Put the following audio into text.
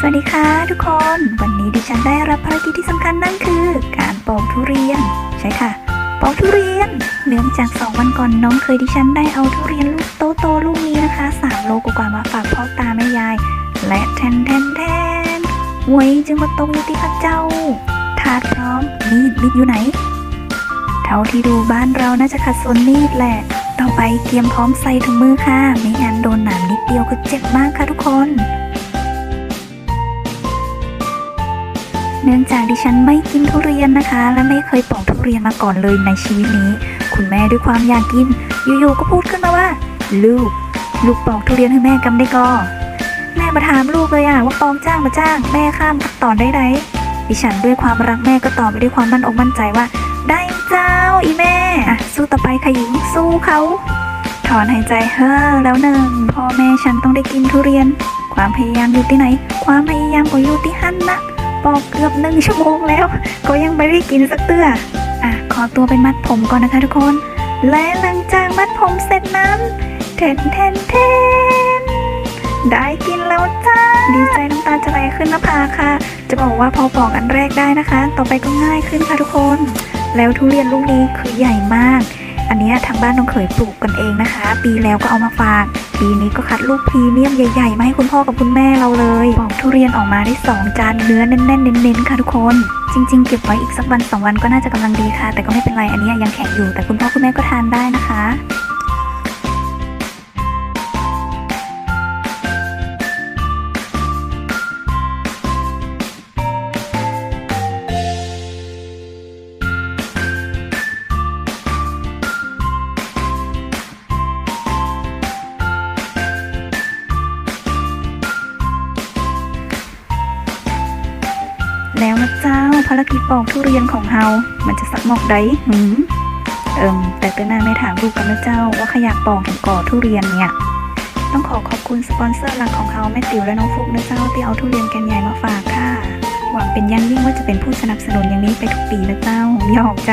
สวัสดีค่ะทุกคน วันนี้ดิฉันได้รับภารกิจที่สำคัญนั่นคือ การปอกทุเรียน ใช่ค่ะ ปอกทุเรียน เนื่องจากสองวันก่อนน้องเคยดิฉันได้เอาทุเรียนลูกโตๆลูกนี้นะคะสามโลกว่ามาฝากพ่อตาแม่ยาย และแทนแทนแทนหวยจึงมาตกอยู่ที่พระเจ้าถาดพร้อมมีดมีดอยู่ไหน เท่าที่ดูบ้านเราน่าจะขัดสนมีดแหละ ต่อไปเตรียมพร้อมใส่ถุงมือค่ะ ไม่งั้นโดนหนามนิดเดียวก็เจ็บมากค่ะทุกคน เนื่องจากดิฉันไม่กินทุเรียนนะคะ และไม่เคยปอกทุเรียนมาก่อนเลยในชีวิตนี้ คุณแม่ด้วยความอยากกิน อยู่ๆก็พูดขึ้นมาว่า ลูก ลูกปอกทุเรียนให้แม่กำได้ก็แม่มาถามลูกเลยอะว่าปองจ้างมาจ้าง แม่ข้ามตัดตอนได้ไหนดิฉันด้วยความรักแม่ก็ตอบไปด้วยความมั่นอกมั่นใจว่า ได้เจ้าอีแม่อะสู้ต่อไปค่ะหญิงสู้เขาถอนหายใจเฮ้อแล้วหนึ่งพ่อแม่ฉันต้องได้กินทุเรียน ความพยายามอยู่ที่ไหน ความพยายามก็อยู่ที่หันนะ กเกือบหนึ่งชั่วโมงแล้ว ก็ยังไม่ได้กินสักเตื้ออะขอตัวไปมัดผมก่อนนะคะทุกคน และหลังจากมัดผมเสร็จนั้นเทนเทนเทนได้กินแล้วจ้า ดีใจน้ำตาจะไหลขึ้นหน้าผากค่ะ จะบอกว่าพอปอกอันแรกได้นะคะ ต่อไปก็ง่ายขึ้นค่ะทุกคน แล้วทุเรียนลูกนี้คือใหญ่มาก อันนี้ทางบ้านน้องเขยปลูกกันเองนะคะ ปีแล้วก็เอามาฝาก ปีนี้ก็คัดลูกพรีเมียมใหญ่ๆมาให้คุณพ่อกับคุณแม่เราเลยปอกทุเรียนออกมาได้ 2 จานเนื้อแน่นๆเน้นๆค่ะทุกคน จริง ๆ เก็บไว้อีกสักวันสองวันก็น่าจะกำลังดีค่ะ แต่ก็ไม่เป็นไรอันนี้ยังแข็งอยู่แต่คุณพ่อคุณแม่ก็ทานได้นะคะ แล้วนะเจ้าภารกิจปอกทุเรียนของเฮา มันจะสักหมอกได้หืมเอิมแต่ก็น่าไม่ถามลูกกันนะเจ้าว่าขยากปอกแห่งก่อทุเรียนเนี่ย ต้องขอขอบคุณสปอนเซอร์หลักของเฮาแม่ติ๋วและน้องฟุกนะเจ้าที่เอาทุเรียนแกนใหญ่มาฝากค่ะ หวังเป็นอยังยิ่งว่าจะเป็นผู้สนับสนุนอย่างนี้ไปทุกปีนะเจ้าหยอกจ้ะ